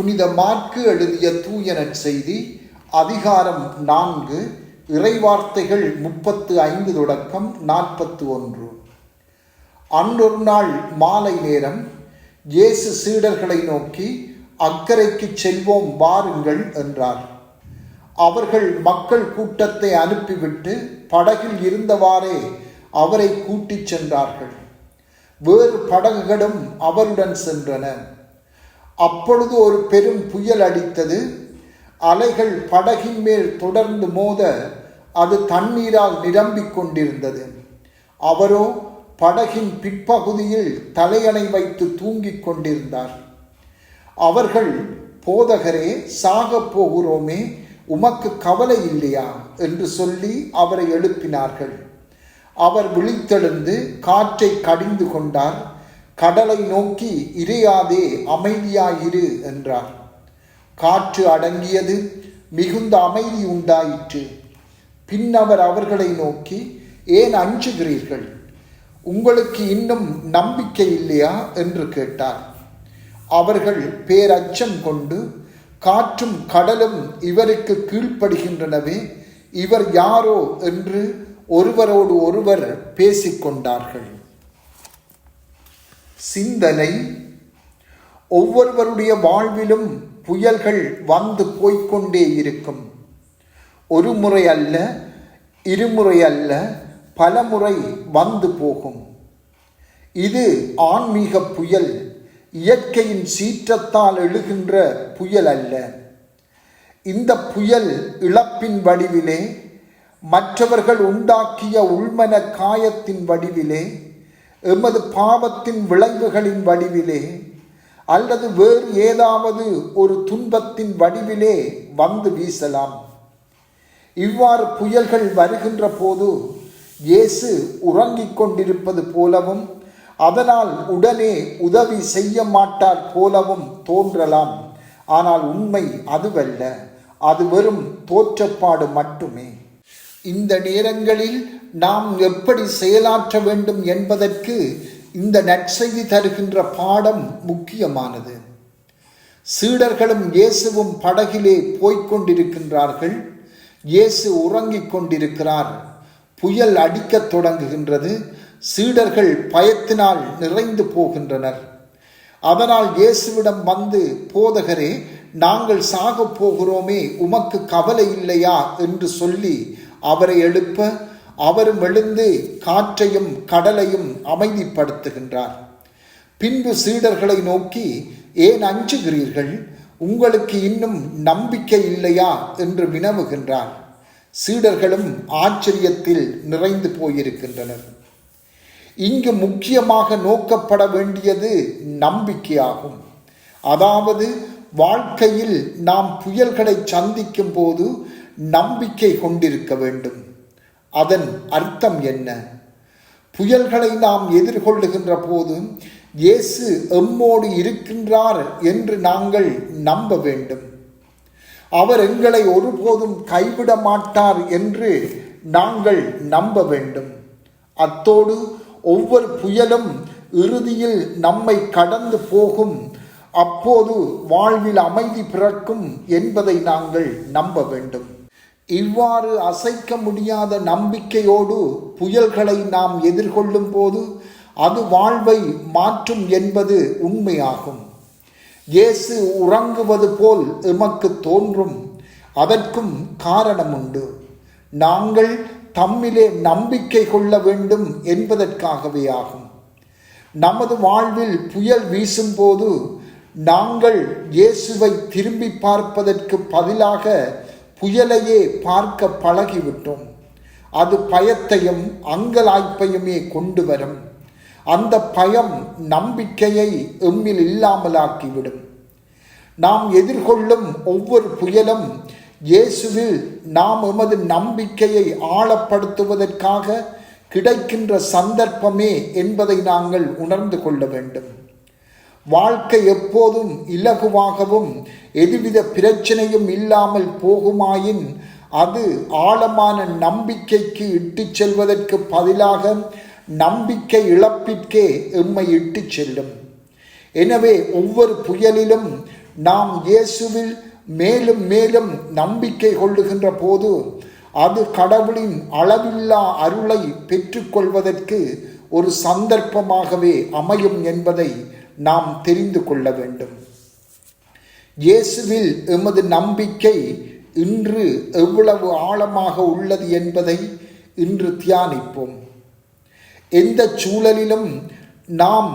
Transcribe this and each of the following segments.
புனித மார்க்கு எழுதிய தூய செய்தி அதிகாரம் நான்கு இறைவார்த்தைகள் முப்பத்து ஐந்து தொடக்கம் நாற்பத்து ஒன்று. அன்றொரு நாள் மாலை நேரம் இயேசு சீடர்களை நோக்கி அக்கறைக்கு செல்வோம் வாருங்கள் என்றார். அவர்கள் மக்கள் கூட்டத்தை அனுப்பிவிட்டு படகில் இருந்தவாறே அவரை கூட்டிச் சென்றார்கள். வேறு படகுகளும் அவருடன் சென்றன. அப்பொழுது ஒரு பெரும் புயல் அடித்தது. அலைகள் படகின் மேல் தொடர்ந்து மோத அது தண்ணீரால் நிரம்பிக் கொண்டிருந்தது. அவரோ படகின் பிற்பகுதியில் தலையணை வைத்து தூங்கிக் கொண்டிருந்தார். அவர்கள் போதகரே சாகப் போகிறோமே உமக்கு கவலை இல்லையா? என்று சொல்லி அவரை எழுப்பினார்கள். அவர் விழித்தெழுந்து காற்றை கடிந்து கொண்டார். கடலை நோக்கி இறையாதே அமைதியாயிரு என்றார் காற்று அடங்கியது மிகுந்த அமைதி உண்டாயிற்று. பின் அவர் அவர்களை நோக்கி ஏன் அஞ்சுகிறீர்கள்? உங்களுக்கு இன்னும் நம்பிக்கை இல்லையா? என்று கேட்டார். அவர்கள் பேரச்சம் கொண்டு காற்றும் கடலும் இவருக்கு கீழ்ப்படுகின்றனவே இவர் யாரோ? என்று ஒருவரோடு ஒருவர் பேசிக்கொண்டார்கள். சிந்தனை. ஒவ்வொருவருடைய வாழ்விலும் புயல்கள் வந்து போய்க்கொண்டே இருக்கும். ஒரு முறை அல்ல இருமுறை அல்ல பல முறை வந்து போகும். இது ஆன்மீக புயல் இயற்கையின் சீற்றத்தால் எழுகின்ற புயல் அல்ல. இந்த புயல் இழப்பின் வடிவிலே மற்றவர்கள் உண்டாக்கிய உள்மன காயத்தின் வடிவிலே எமது பாவத்தின் விளைவுகளின் வடிவிலே அல்லது வேறு ஏதாவது ஒரு துன்பத்தின் வடிவிலே வந்து வீசலாம். இவ்வாறு புயல்கள் வருகின்ற போது இயேசு உறங்கிக் கொண்டிருப்பது போலவும் அதனால் உடனே உதவி செய்ய மாட்டார் போலவும் தோன்றலாம். ஆனால் உண்மை அதுவல்ல அது வெறும் தோற்றப்பாடு மட்டுமே. இந்த நேரங்களில் நாம் எப்படி செயலாற்ற வேண்டும் என்பதற்கு இந்த நற்செய்தி தருகின்ற பாடம் முக்கியமானது. சீடர்களும் இயேசுவும் படகிலே போய்கொண்டிருக்கின்றார்கள் இயேசு உறங்கிக் கொண்டிருக்கிறார். புயல் அடிக்கத் தொடங்குகின்றது. சீடர்கள் பயத்தினால் நிறைந்து போகின்றனர். அதனால் இயேசுவிடம் வந்து போதகரே நாங்கள் சாகப் போகிறோமே உமக்கு கவலை இல்லையா? என்று சொல்லி அவரை எழுப்ப அவரும் எழுந்து காற்றையும் கடலையும் அமைதிப்படுத்துகின்றார். பின்பு சீடர்களை நோக்கி ஏன் அஞ்சுகிறீர்கள்? உங்களுக்கு இன்னும் நம்பிக்கை இல்லையா? என்று வினவுகின்றார். சீடர்களும் ஆச்சரியத்தில் நிறைந்து போயிருக்கின்றனர். இங்கு முக்கியமாக நோக்கப்பட வேண்டியது நம்பிக்கையாகும். அதாவது வாழ்க்கையில் நாம் புயல்களை சந்திக்கும் போது நம்பிக்கை கொண்டிருக்க வேண்டும். அதன் அர்த்தம் என்ன? புயல்களை நாம் எதிர்கொள்ளுகின்ற போது இயேசு எம்மோடு இருக்கின்றார் என்று நாங்கள் நம்ப வேண்டும். அவர் எங்களை ஒருபோதும் கைவிட மாட்டார் என்று நாங்கள் நம்ப வேண்டும். அத்தோடு ஒவ்வொரு புயலும் இறுதியில் நம்மை கடந்து போகும். அப்போது வாழ்வில் அமைதி பிறக்கும் என்பதை நாங்கள் நம்ப வேண்டும். இவ்வாறு அசைக்க முடியாத நம்பிக்கையோடு புயல்களை நாம் எதிர்கொள்ளும் போது அது வாழ்வை மாற்றும் என்பது உண்மையாகும். இயேசு உறங்குவது போல் எமக்கு தோன்றும். அதற்கும் காரணம் உண்டு நாங்கள் தம்மிலே நம்பிக்கை கொள்ள வேண்டும் என்பதற்காகவே ஆகும். நமது வாழ்வில் புயல் வீசும்போது நாங்கள் இயேசுவை திரும்பி பார்ப்பதற்கு பதிலாக புயலையே பார்க்க பழகிவிட்டோம். அது பயத்தையும் அங்கலாய்ப்பையுமே கொண்டு வரும். அந்த பயம் நம்பிக்கையை எம்மில் இல்லாமலாக்கிவிடும். நாம் எதிர்கொள்ளும் ஒவ்வொரு புயலும் இயேசுவில் நாம் எமது நம்பிக்கையை ஆழப்படுத்துவதற்காக கிடைக்கின்ற சந்தர்ப்பமே என்பதை நாங்கள் உணர்ந்து கொள்ள வேண்டும். வாழ்க்கை எப்போதும் இலகுவாகவும் எதுவித பிரச்சனையும் இல்லாமல் போகுமாயின் அது ஆழமான நம்பிக்கைக்கு இட்டு செல்வதற்கு பதிலாக நம்பிக்கை இழப்பிற்கே எம்மை இட்டு செல்லும். எனவே ஒவ்வொரு புயலிலும் நாம் இயேசுவில் மேலும் மேலும் நம்பிக்கை கொள்ளுகின்ற போது அது கடவுளின் அளவில்லா அருளை பெற்றுக்கொள்வதற்கு ஒரு சந்தர்ப்பமாகவே அமையும் என்பதை நாம் தெரிந்து கொள்ள வேண்டும். இயேசுவில் எமது நம்பிக்கை இன்று எவ்வளவு ஆழமாக உள்ளது என்பதை இன்று தியானிப்போம். எந்த சூழலிலும் நாம்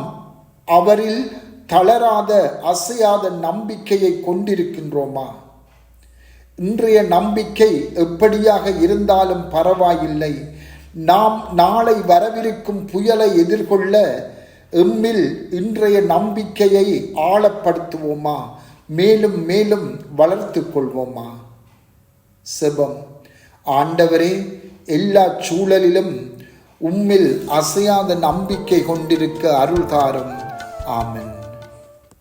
அவரில் தளராத அசையாத நம்பிக்கையை கொண்டிருக்கின்றோமா? இன்றைய நம்பிக்கை எப்படியாக இருந்தாலும் பரவாயில்லை. நாம் நாளை வரவிருக்கும் புயலை எதிர்கொள்ள எம்மில் இன்றைய நம்பிக்கையை ஆழப்படுத்துவோமா? மேலும் மேலும் வளர்த்து கொள்வோமா? செபம். ஆண்டவரே எல்லா சூழலிலும் உம்மில் அசையாத நம்பிக்கை கொண்டிருக்க அருள்தாரும். ஆமன்.